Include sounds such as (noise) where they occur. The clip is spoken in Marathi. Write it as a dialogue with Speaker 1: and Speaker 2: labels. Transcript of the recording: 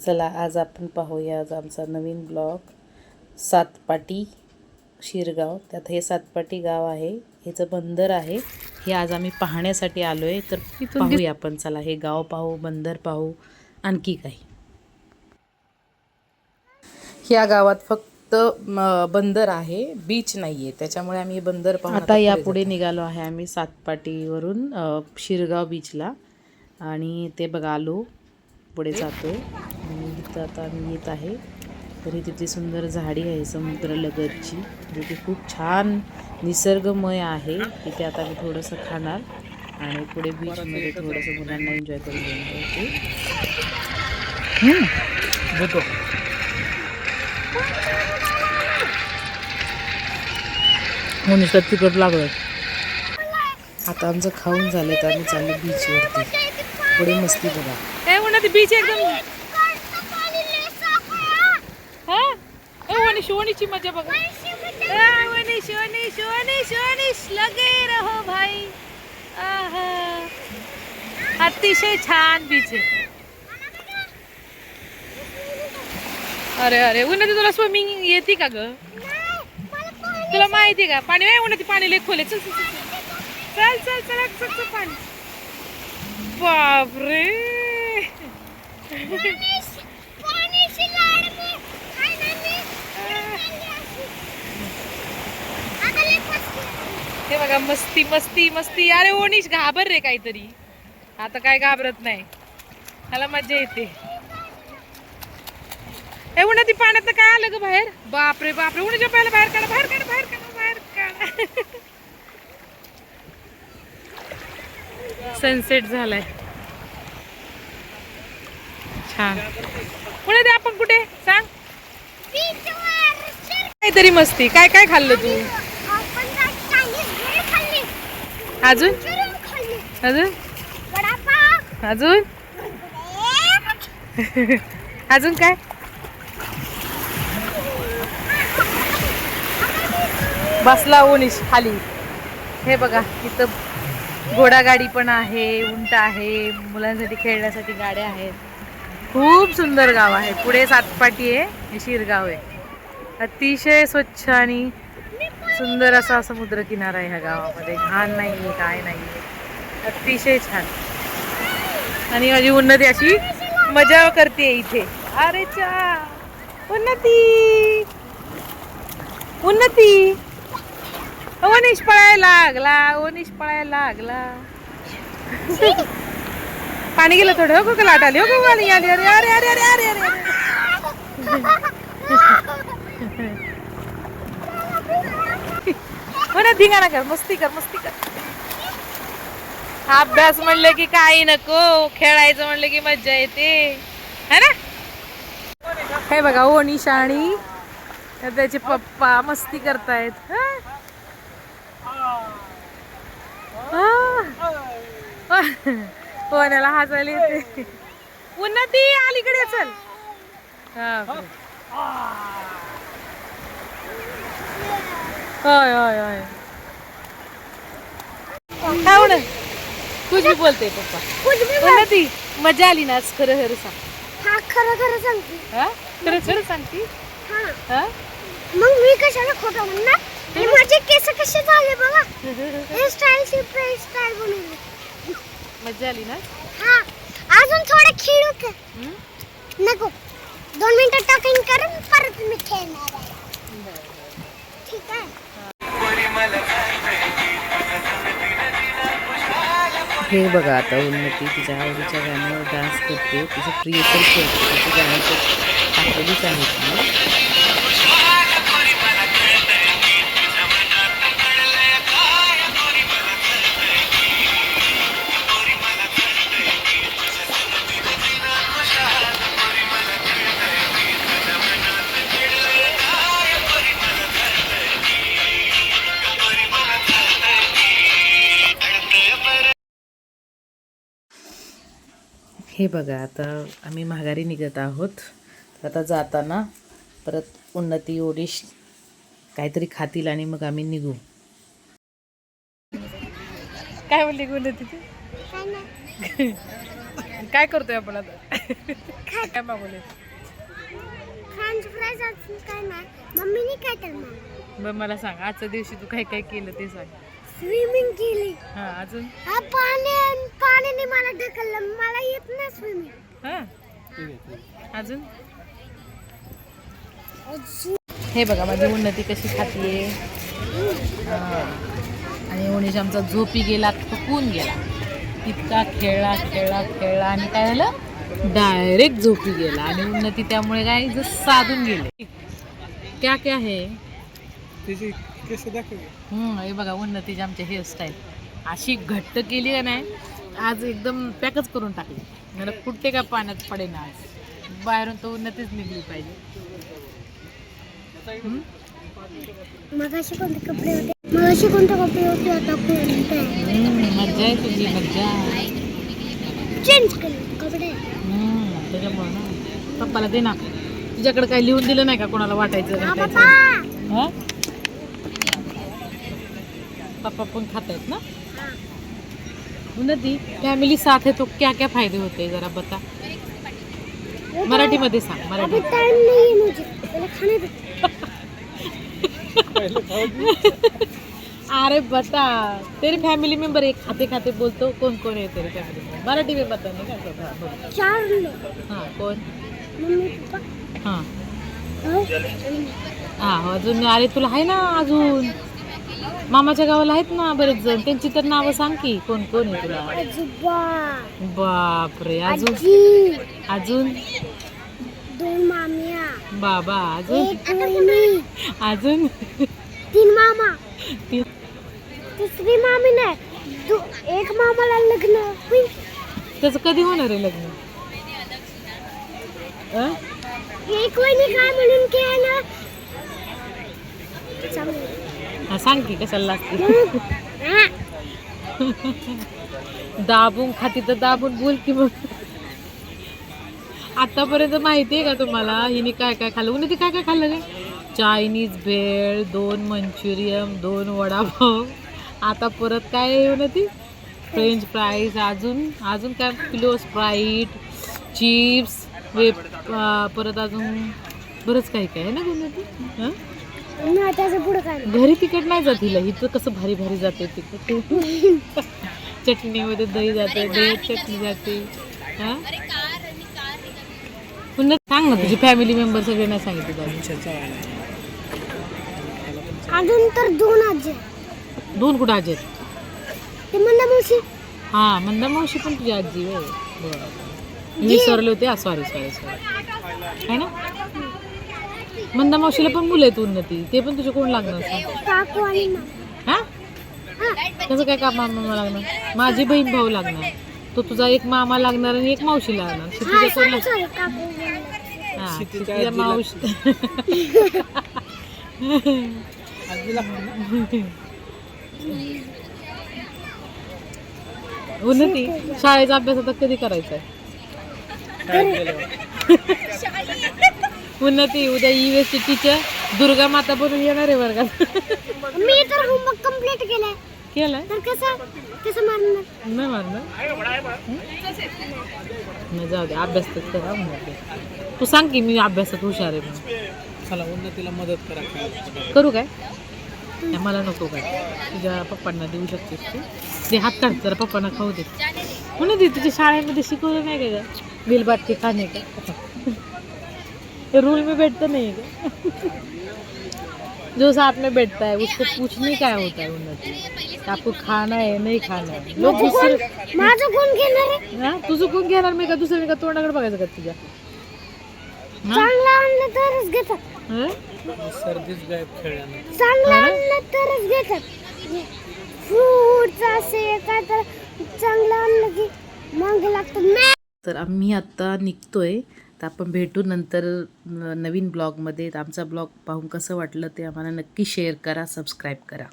Speaker 1: चला आज आपण पाहूया आज आमचा नवीन ब्लॉग सातपाटी शिरगाव. त्यात हे सातपाटी गाव आहे हेचं बंदर आहे. हे आज आम्ही पाहण्यासाठी आलो आहे तर पाहूया आपण. चला हे गाव पाहू बंदर पाहू आणखी काही. ह्या गावात फक्त बंदर आहे बीच नाही आहे त्याच्यामुळे आम्ही हे बंदर पाहून आता यापुढे निघालो आहे आम्ही सातपाटीवरून शिरगाव बीचला आणि ते बघा आलो पुढे जातो तर आता आम्ही येत आहे. तरी तिथे सुंदर झाडी आहे समुद्रलगतची. जे की खूप छान निसर्गमय आहे. तिथे आता मी थोडंसं खाणार आणि पुढे बीचमध्ये थोडंसं मुलांना एन्जॉय करून घेणार होते बघतो हो, नुसतं तिकट लागलं. आता आमचं खाऊन झालं तर आम्ही चाललो बीचवरती पुढे मस्ती बघा.
Speaker 2: काय म्हणा ते बीच एकदम शिवणी शिवणीची मजा बघा. शिवणी शिवणी शिवणी लगे रहो भाई. अतिशय छान बीच आहे. अरे अरे उन्हा तुला स्विमिंग येते का ग? तुला माहिती का? पाणी नाही उन्हा पाणी लेख खोले चल चल चल चल. चल चल पाणी. बापरे. हे बघा मस्ती मस्ती मस्ती. अरे ओनिश घाबर रे काहीतरी. आता काय घाबरत नाही. मला मजा येते. हे उन्हा ती पाण्यात काय आलं ग बाहेर? बापरे बापरे. उन्हाच्या पहिला बाहेर काढा बाहेर काढा बाहेर काढा बाहेर काढा. सनसेट झालाय. छान. पुढे ते आपण कुठे? सांग. काहीतरी मस्ती. काय काय खाल्लं तू? अजून? अजून? अजून? अजून काय? बसला ओनिश खाली. हे बघा इथं घोडागाडी पण आहे उंट आहे मुलांसाठी खेळण्यासाठी गाड्या आहेत. खूप सुंदर गाव आहे. पुढे सातपाटी आहे हे शिरगाव आहे. अतिशय स्वच्छ आणि सुंदर असा समुद्र किनारा आहे ह्या गावामध्ये. घाण नाही आहे काय नाही अतिशय छान. आणि माझी उन्नती अशी मजा करते इथे. अरे चा! उन्नती! उन्नती! ओनिश पळायला लागला ओनिश पळायला लागला. पाणी गेलं थोडं हो का लाट आली हो का पाणी आली अरे अरे अरे अरे अरे बरं धिंगाणा कर मस्ती कर मस्ती कर. अभ्यास म्हणलं की काही नको खेळायचं म्हणलं की मज्जा येते. है ना? हे बघा ओनिशा आणि त्याचे पप्पा मस्ती करतायत. हा. कोणाला हसायला येते. ती अलीकडे चल. हा होय होय होय. काय म्हण? कुछ भी बोलते पप्पा. उन्नती मजा आली ना आज खरं खरं सांग.
Speaker 3: हा खरं खरं सांगते.
Speaker 2: हा? खरं खरं सांगती?
Speaker 3: हा.
Speaker 2: हा?
Speaker 3: मग मी कशाला खोटं म्हणणार? आणि माझे केस कसे झाले बघा. (laughs) हे स्टाईल ची स्टाईल बनवली?
Speaker 2: मजा आली ना?
Speaker 3: हा. अजून थोडं खेळू का?
Speaker 2: हम्म?
Speaker 3: नको. दोन मिनिटं टॉकिंग करून परत मी खेळणार आहे. ठीक आहे.
Speaker 1: हे बघा आता उन्नती तिच्या आवडीच्या गाण्यावर डान्स करते. तिचं प्रियकर खेळते तिची गाणी तर टाकलेलीच आहेत हे बघा आता आम्ही माघारी निघत आहोत. आता जाताना परत उन्नती ओडिश काहीतरी खातील आणि मग आम्ही निघू.
Speaker 2: काय म्हणली गुन्हे तिथे
Speaker 3: काय
Speaker 2: करतोय आपण आता? काय मागवले
Speaker 3: मम्मीने काय तर मग?
Speaker 2: मला सांग आजच्या दिवशी तू काय काय केलं ते सांग.
Speaker 3: स्विमिंग केली.
Speaker 2: हा अजून?
Speaker 3: हा पाणी पाण्याने मला ढकललं. मला येत नाही स्विमिंग
Speaker 2: हा? अजून? हे बघा माझी उन्नती कशी खातीये. हा. आणि उन्नीश आमचा झोपी गेला थकून गेला. इतका खेळला खेळला खेळला आणि काय झालं? डायरेक्ट झोपी गेला. आणि उन्नती त्यामुळे काय जर साधून गेले. क्या क्या है हम्म, हे बघा उन्नतीची आमची हेअरस्टाईल अशी घट्ट केली का नाही आज एकदम पॅकच करून टाकली. मला कुठे का पाण्यात पडेन आज. बाहेरून तर उन्नतीच निघली पाहिजे. हम्म?
Speaker 3: मगाशी कोणते कपडे होते? मगाशी कोणते कपडे होते आता कोणते?
Speaker 2: हम्म, मज्जा आहे तुझी मज्जा.
Speaker 3: चेंज केले कपडे.
Speaker 2: हम्म, त्याच्यामुळं ना. पप्पाला दे ना. तुझ्याकडे काय लिहून दिलं नाही का कोणाला वाटायचं
Speaker 3: हा
Speaker 2: हा? पप्पा पण खात आहेत ना उन्नती फॅमिली साथ है तो क्या क्या फायदे होते हैं जरा बता. मराठीमध्ये सांग
Speaker 3: अभी
Speaker 2: मराठी
Speaker 3: टाइम नहीं है मुझे. पहले खाने दो.
Speaker 2: अरे बता तेरे फैमिली मेंबर एक खाते खाते बोलतो कौन कौन है तेरे फैमिली में मराठी में बता नहीं का? हाँ.
Speaker 3: चार लोग.
Speaker 2: हाँ
Speaker 3: मम्मी
Speaker 2: हाँ.
Speaker 3: आणि
Speaker 2: हा अजून अरे तुला आहे ना अजून? मामाच्या गावाला आहेत ना बरेच जण. त्यांची तर नावं सांग की. कोण कोण आहे तुला? बापरे अजून? अजून?
Speaker 3: दोन माम्या.
Speaker 2: बाबा अजून? अजून?
Speaker 3: तीन मामा.
Speaker 2: ती-
Speaker 3: तिसरी मामी नाही. एक मामाला लग्न.
Speaker 2: त्याचं कधी होणार आहे लग्न?
Speaker 3: एक वहिनी काय म्हणून की आहे ना? चांगलं.
Speaker 2: हा, सांग की कशाला लागते? दाबून खाती तर दाबून बोल की मग. आतापर्यंत माहिती आहे का तुम्हाला? हिने काय काय खाल्लं? उन्ही काय काय खाल्लं रे? चायनीज भेळ दोन मंचुरियन दोन वडापाव. आता परत काय आहे उन्नती फ्रेंच फ्राईज अजून. अजून काय? किलो स्प्राईट चिप्स वे परत अजून बरंच काही काय आहे ना उन्नती हां?
Speaker 3: नाही पुढे काय.
Speaker 2: घरी तिखट नाही जात हिला. इथं कसं भारी भारी जाते तिखट. (laughs) चटणीमध्ये दही जाते दही चटणी जाते. हा? पुन्हा सांग ना तुझी फॅमिली मेंबर सगळे नाही सांगितलं.
Speaker 3: अजून. तर दोन आजी
Speaker 2: दोन कुठं आजी आहेत?
Speaker 3: ते म्हणलं मुशी
Speaker 2: हा मंदा मावशी पण तुझी आजी होय. विसरले होते. सॉरी सॉरी सॉरी आहे ना? मंदा मावशीला पण मुलं आहेत उन्नती. ते पण तुझे कोण लागणार? सांग
Speaker 3: काकू आणि मामा
Speaker 2: हा? त्याचं काय का मामा लागणार? माझी बहीण भाऊ लागणार. तो तुझा एक मामा लागणार आणि एक मावशी लागणार. क्षितिजा कोण लाग-
Speaker 3: सॉरी काकू बोलले.
Speaker 2: हा,
Speaker 4: क्षितिजा
Speaker 2: क्षितिजा
Speaker 4: आजी
Speaker 2: मावशी उन्नती शाळेचा अभ्यास आता कधी करायचा आहे (laughs) उन्नती उद्या ई एस टीचर दुर्गा माता बनून येणार आहे वर्गात.
Speaker 3: मी तर होमवर्क कंप्लीट केलाय.
Speaker 2: केलाय?
Speaker 3: तर कसं? कसं मारणार?
Speaker 2: नाही मारणार. नाही जाऊ दे अभ्यास तर करा तू सांग की मी अभ्यासात हुशार आहे म्हणून.
Speaker 4: चला उन्नतीला मदत करा. काय
Speaker 2: करू काय? मला नको काय. तुझ्या पप्पांना देऊ शकतेस तू. ते हात काढ जरा पप्पांना खाऊ दे. म्हणून दे तुझ्या शाळेमध्ये शिकवलं नाही का गं? बिलबात के खाणे का? रूल में बैठता नहीं है क्या? जो साथ में बैठता है उसको पूछने क्या होता है उन्नति आपको खाना है नहीं खाना है? लोग दुसरे
Speaker 3: माझं कोण घेणार आहे
Speaker 2: हा? तुझं कोण घेणार मी का दुसऱ्याने का तोंडाकडे बघायचं का तुझ्या?
Speaker 3: चांगलं आणलं तरच घेतात
Speaker 2: हं?
Speaker 4: सर्दीच गायब खेळल्यानं
Speaker 3: चांगलं आणलं तरच घेतात फ्रूट्स असे काय तर चांगलं आणलं की मग लागतं. मॅ
Speaker 1: तर आम्ही आत्ता निघतोय. तर आपण भेटू नंतर न- नवीन ब्लॉगमध्ये. तर आमचा ब्लॉग पाहून कसं वाटलं ते आम्हाला नक्की शेअर करा सबस्क्राईब करा.